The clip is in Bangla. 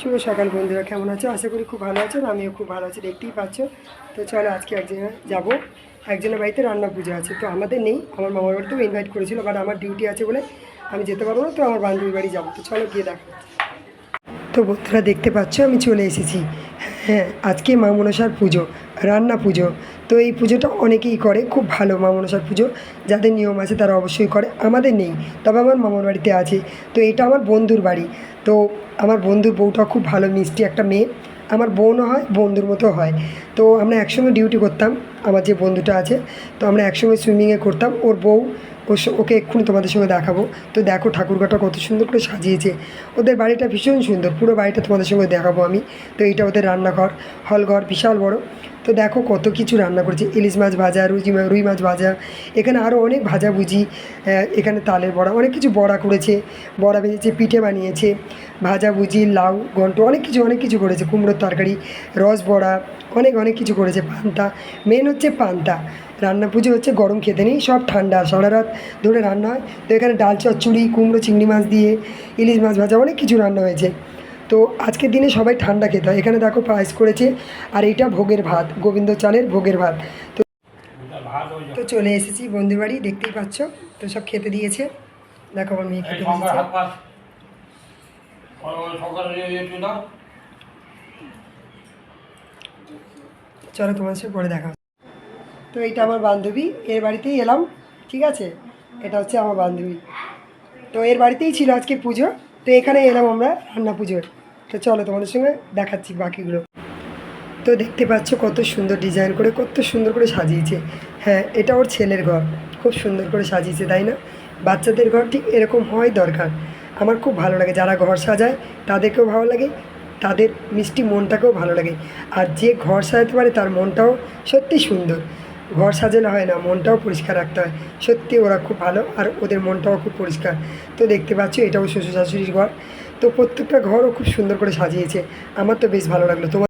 শুভ সকাল বন্ধুরা, কেমন আছো? আশা করি খুব ভালো আছো, আমিও খুব ভালো আছি, দেখতেই পাচ্ছ। তো চলো আজকে একজনের যাব, একজনের বাড়িতে রান্না পুজো আছে। তো আমাদের নেই, আমার মামার বাড়িতেও ইনভাইট করেছিল বাট আমার ডিউটি আছে বলে আমি যেতে পারব না, তো আমার বান্ধবীর বাড়ি যাব। তো চলো গিয়ে দেখো। তো বন্ধুরা, দেখতে পাচ্ছ, আমি চলে এসেছি। হ্যাঁ আজকে মা মনসার পুজো, রান্না পুজো। তো এই পুজোটা অনেকেই করে, খুব ভালো মা মনসার পুজো। যাদের নিয়ম আছে তারা অবশ্যই করে, আমাদের নেই। তবে আমার মামার বাড়িতে আছে। তো এটা আমার বন্ধুর বাড়ি। তো আমার বন্ধুর বউটা খুব ভালো, মিষ্টি একটা মেয়ে। আমার বোনও হয়, বন্ধুর মতো হয়। তো আমরা একসঙ্গে ডিউটি করতাম, আমার যে বন্ধুটা আছে। তো আমরা একসঙ্গে সুইমিংয়ে করতাম। ওর বউ ওকে এক্ষুনি তোমাদের সঙ্গে দেখাবো। তো দেখো ঠাকুরঘরটা কত সুন্দর করে সাজিয়েছে। ওদের বাড়িটা ভীষণ সুন্দর, পুরো বাড়িটা তোমাদের সঙ্গে দেখাবো আমি। তো এইটা ওদের রান্নাঘর, হলঘর বিশাল বড়। তো দেখো কত কিছু রান্না করেছে। ইলিশ মাছ ভাজা রুই রুই মাছ ভাজা, এখানে আরও অনেক ভাজাভুজি এখানে তালের বড়া, অনেক কিছু বড়া করেছে। বড়া ভেজেছে পিঠে বানিয়েছে ভাজাভুজি লাউ, ঘন্ট, অনেক কিছু অনেক কিছু করেছে, কুমড়োর তরকারি, রস বড়া, অনেক অনেক কিছু করেছে, পান্তা মেন হচ্ছে পান্তা। রান্না, পুজো হচ্ছে গরম খেতে নেই, সব ঠান্ডা, সারা রাত ধরে রান্না হয়। তো এখানে ডাল চচ্চড়ি, কুমড়ো, চিংড়ি মাছ দিয়ে, ইলিশ মাছ ভাজা, অনেক কিছু রান্না হয়েছে। তো আজকের দিনে সবাই ঠান্ডা খেতে হয় এখানে দেখো পায়েস করেছে আর এইটা ভোগের ভাত গোবিন্দ চালের ভোগের ভাত। তো তো চলে এসেছি বন্ধু বাড়ি দেখতেই পাচ্ছ তো সব খেতে দিয়েছে। দেখো আমার মেয়ে খেতে দিয়েছে। চলো তোমার সাথে পরে দেখা তো এইটা আমার বান্ধবী এর বাড়িতেই এলাম ঠিক আছে? এটা হচ্ছে আমার বান্ধবী। তো এর বাড়িতেই ছিল আজকে পুজো তো এখানে এলাম আমরা রান্না পুজোর। তো চলো তোমাদের সঙ্গে দেখাচ্ছি বাকিগুলো। তো দেখতে পাচ্ছ কত সুন্দর ডিজাইন করে, কত সুন্দর করে সাজিয়েছে। হ্যাঁ এটা ওর ছেলের ঘর। খুব সুন্দর করে সাজিয়েছে, তাই না? বাচ্চাদের ঘর ঠিক এরকম হয় দরকার। আমার খুব ভালো লাগে যারা ঘর সাজায়, তাদেরকেও ভালো লাগে, তাদের মিষ্টি মনটাকেও ভালো লাগে। আর যে ঘর সাজাতে পারে তার মনটাও সত্যি সুন্দর। ঘর সাজালে হয় না, মনটাও পরিষ্কার রাখতে হয়। সত্যি ওরা খুব ভালো, আর ওদের মনটাও খুব পরিষ্কার। তো দেখতে পাচ্ছ এটাও শ্বশুর শাশুড়ির ঘর। তো প্রত্যেকটা ঘরও খুব সুন্দর করে সাজিয়েছে। আমার তো বেশ ভালো লাগল। তোমার